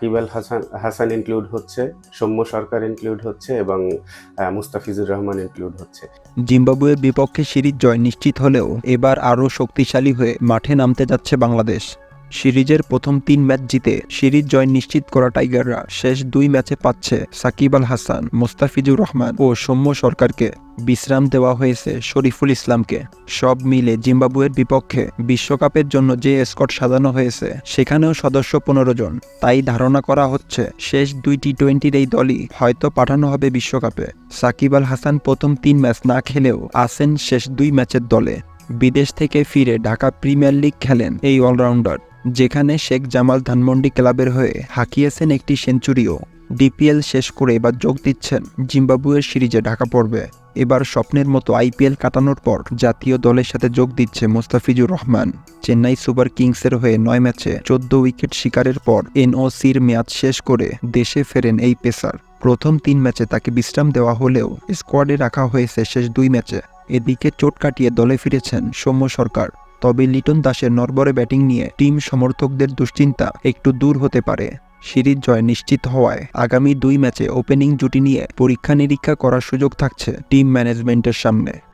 Shakib Al Hasan Hasan include হচ্ছে, সৌম্য সরকার include হচ্ছে এবং মুস্তাফিজুর রহমান ইনক্লুড হচ্ছে। জিম্বাবুয়ের বিপক্ষে সিরিজ জয় নিশ্চিত হলেও এবার আরও শক্তিশালী হয়ে মাঠে নামতে যাচ্ছে বাংলাদেশ। সিরিজের প্রথম তিন ম্যাচ জিতে সিরিজ জয় নিশ্চিত করা টাইগাররা শেষ দুই ম্যাচে পাচ্ছে সাকিব আল হাসান, মোস্তাফিজুর রহমান ও সৌম্য সরকারকে। বিশ্রাম দেওয়া হয়েছে শরীফুল ইসলামকে। সব মিলে জিম্বাবুয়ের বিপক্ষে বিশ্বকাপের জন্য যে স্কট সাজানো হয়েছে, সেখানেও সদস্য পনেরো জন। তাই ধারণা করা হচ্ছে শেষ দুই টি টোয়েন্টির এই দলই হয়তো পাঠানো হবে বিশ্বকাপে। সাকিব আল হাসান প্রথম তিন ম্যাচ না খেলেও আসেন শেষ দুই ম্যাচের দলে। বিদেশ থেকে ফিরে ঢাকা প্রিমিয়ার লিগ খেলেন এই অলরাউন্ডার। যেখানে শেখ জামাল ধানমন্ডি ক্লাবের হয়ে হাঁকিয়েছেন একটি সেঞ্চুরিও। ডিপিএল শেষ করে এবার যোগ দিচ্ছেন জিম্বাবুয়ের সিরিজে ঢাকা পড়বে। এবার স্বপ্নের মতো আইপিএল কাটানোর পর জাতীয় দলের সাথে যোগ দিচ্ছে মোস্তাফিজুর রহমান। চেন্নাই সুপার কিংসের হয়ে নয় ম্যাচে চোদ্দ উইকেট শিকারের পর এনওসির ম্যাচ শেষ করে দেশে ফেরেন এই পেসার। প্রথম তিন ম্যাচে তাকে বিশ্রাম দেওয়া হলেও স্কোয়াডে রাখা হয়েছে শেষ দুই ম্যাচে। এদিকে চোট কাটিয়ে দলে ফিরেছেন সৌম্য সরকার। তবে লিটন দাসের নরবরে ব্যাটিং নিয়ে টিম সমর্থকদের দুশ্চিন্তা একটু দূর হতে পারে। সিরিজ জয় নিশ্চিত হওয়ায় আগামী দুই ম্যাচে ওপেনিং জুটি নিয়ে পরীক্ষা নিরীক্ষা করার সুযোগ থাকছে টিম ম্যানেজমেন্টের সামনে।